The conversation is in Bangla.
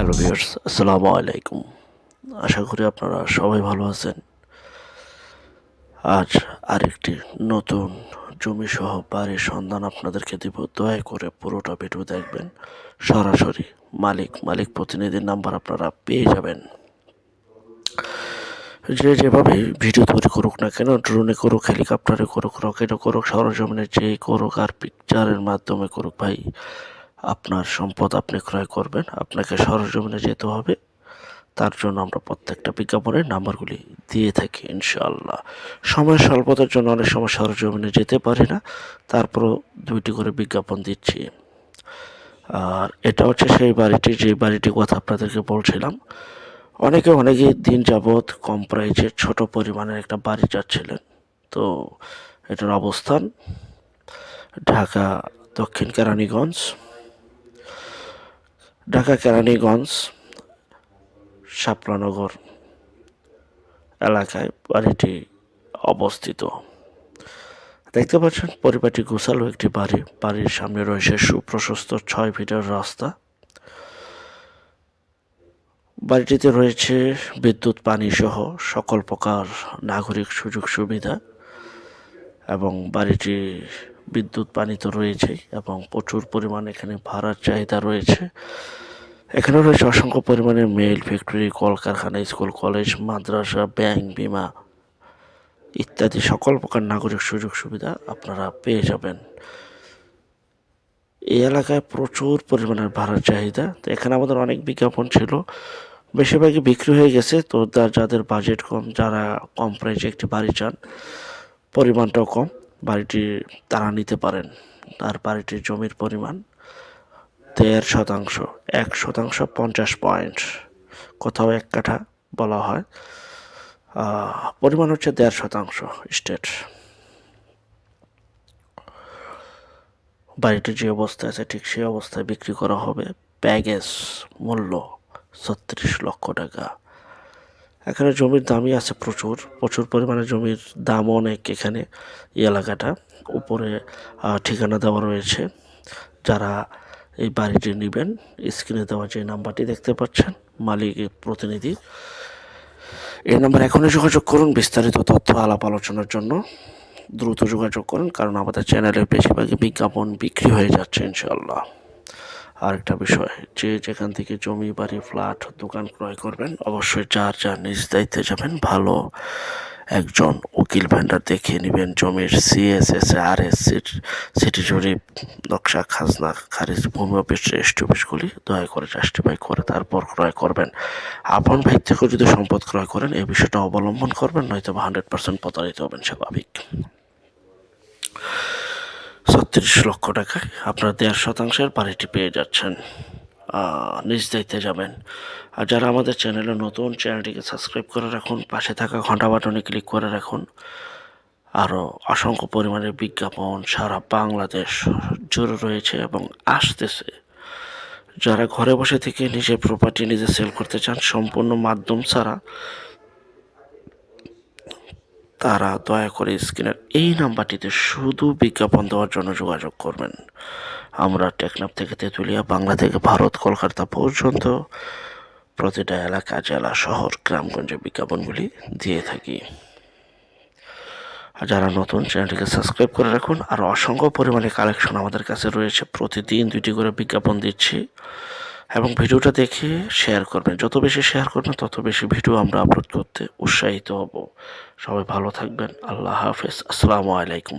আসসালামু আলাইকুম। আশা করি আপনারা সবাই ভালো আছেন। আজ আরেকটি নতুন জমি সহ বাড়ির সন্ধান আপনাদেরকে দিব। দয়া করে পুরোটা ভিডিও দেখবেন। সরাসরি মালিক মালিক প্রতিনিধির নাম্বার আপনারা পেয়ে যাবেন। যে যেভাবে ভিডিও তৈরি করুক না কেন, ড্রোনে করুক, হেলিকপ্টারে করুক, রকেটে করুক, সরজমিনে যে করুক আর পিকচারের মাধ্যমে করুক ভাই আপনার সম্পদ আপনি ক্রয় করবেন, আপনাকে সরজমিনে যেতে হবে। তার জন্য আমরা প্রত্যেকটা বিজ্ঞাপনের নাম্বারগুলি দিয়ে থাকি, ইনশাআল্লাহ। সময় স্বল্পতার জন্য অনেক সময় সরজমিনে যেতে পারি না, তারপরও দুইটি করে বিজ্ঞাপন দিচ্ছি। আর এটা হচ্ছে সেই বাড়িটি যে বাড়িটির কথা আপনাদেরকে বলছিলাম। অনেকে অনেকে দিন যাবৎ কম প্রাইজের ছোট পরিমাণের একটা বাড়ি চাচ্ছিলেন। তো এটার অবস্থান ঢাকা দক্ষিণ কেরানীগঞ্জ। ঢাকা কেরানীগঞ্জ, শাপলানগর এলাকায় বাড়িটি অবস্থিত। দেখতে পাচ্ছেন পরিবারটি গোছালো একটি বাড়ি। বাড়ির সামনে রয়েছে সুপ্রশস্ত ছয় ফিটের রাস্তা। বাড়িটিতে রয়েছে বিদ্যুৎ, পানি সহ সকল প্রকার নাগরিক সুযোগ সুবিধা এবং বাড়িটি বিদ্যুৎ পানি তো রয়েছেই এবং প্রচুর পরিমাণে এখানে ভাড়ার চাহিদা রয়েছে। এখানে রয়েছে অসংখ্য পরিমাণে মেল ফ্যাক্টরি কলকারখানা স্কুল কলেজ মাদ্রাসা ব্যাংক বিমা ইত্যাদি সকল প্রকার নাগরিক সুযোগ সুবিধা আপনারা পেয়ে যাবেন। এই এলাকায় প্রচুর পরিমাণের ভাড়ার চাহিদা। তো এখানে আমাদের অনেক বিজ্ঞাপন ছিল। বেশিরভাগই বিক্রি হয়ে গেছে। তো যাদের বাজেট কম, যারা কম প্রাইসে একটি বাড়ি চান, পরিমাণটাও কম। বাড়িটি তারা নিতে পারেন। আর বাড়িটির জমির পরিমাণ দেড় শতাংশ, এক শতাংশ পঞ্চাশ পয়েন্ট। কোথাও এক কাঠা বলা হয়। পরিমাণ হচ্ছে দেড় শতাংশ স্টেট। বাড়িটির যে অবস্থা আছে, ঠিক সেই অবস্থায় বিক্রি করা হবে। প্যাগেজ মূল্য ছত্রিশ লক্ষ টাকা। এখানে জমির দামই আছে প্রচুর। প্রচুর পরিমাণে জমির দাম অনেক এখানে এই এলাকাটা। উপরে ঠিকানা দেওয়া রয়েছে। যারা এই বাড়িটি নেবেন, স্ক্রিনে দেওয়া যে নাম্বারটি দেখতে পাচ্ছেন, মালিক প্রতিনিধি। এই নাম্বার এখনই যোগাযোগ করুন বিস্তারিত তথ্য, আলাপ আলোচনার জন্য। দ্রুত যোগাযোগ করুন, কারণ আমাদের চ্যানেলের বেশিরভাগই বিজ্ঞাপন বিক্রি হয়ে যাচ্ছে ইনশাল্লাহ আরেকটা বিষয়, যে যেখান থেকে জমি, বাড়ি, ফ্ল্যাট, দোকান ক্রয় করবেন, অবশ্যই যার যার নিজ দায়িত্বে যাবেন, ভালো একজন উকিল ভেন্ডার দেখিয়ে নেবেন জমির সিএসএস আর এস সিটি জরিপ, নকশা, খাজনা, খারিজ, ভূমি অফিস রেজিস্ট্রি অফিসগুলি দয়া করে জাস্টিফাই করে তারপর ক্রয় করবেন। আপন ভাই থেকেও যদি সম্পদ ক্রয় করেন এই বিষয়টা অবলম্বন করবেন নয়তো হান্ড্রেড পার্সেন্ট প্রতারিত হবেন, স্বাভাবিক। ছত্রিশ লক্ষ টাকায় আপনার দেড় শতাংশের বাড়িটি পেয়ে যাচ্ছেন। নিজ দায়িত্বে যাবেন। আর যারা আমাদের চ্যানেলে নতুন, চ্যানেলটিকে সাবস্ক্রাইব করে রাখুন, পাশে থাকা ঘণ্টা বাটনে ক্লিক করে রাখুন। আরও অসংখ্য পরিমাণের বিজ্ঞাপন সারা বাংলাদেশ জুড়ে রয়েছে এবং আসতেছে। যারা ঘরে বসে থেকে নিজের প্রপার্টি নিজে সেল করতে চান, সম্পূর্ণ মাধ্যম ছাড়া তারা দয়া করে স্ক্রিনের এই নাম্বারটিতে শুধু বিজ্ঞাপন দেওয়ার জন্য যোগাযোগ করবেন। আমরা টেকনাফ থেকে তেঁতুলিয়া, বাংলা থেকে ভারত, কলকাতা পর্যন্ত প্রতিটা এলাকা, জেলা, শহর, গ্রামগঞ্জে বিজ্ঞাপনগুলি দিয়ে থাকি। আর যারা নতুন, চ্যানেলটিকে সাবস্ক্রাইব করে রাখুন। আর অসংখ্য পরিমাণে কালেকশন আমাদের কাছে রয়েছে। প্রতিদিন দুইটি করে বিজ্ঞাপন দিচ্ছি। এবং ভিডিওটা দেখে শেয়ার করবেন। যত বেশি শেয়ার করবেন, তত বেশি ভিডিও আমরা আপলোড করতে উৎসাহিত হব। সবাই ভালো থাকবেন। আল্লাহ হাফেজ। আসসালামু আলাইকুম।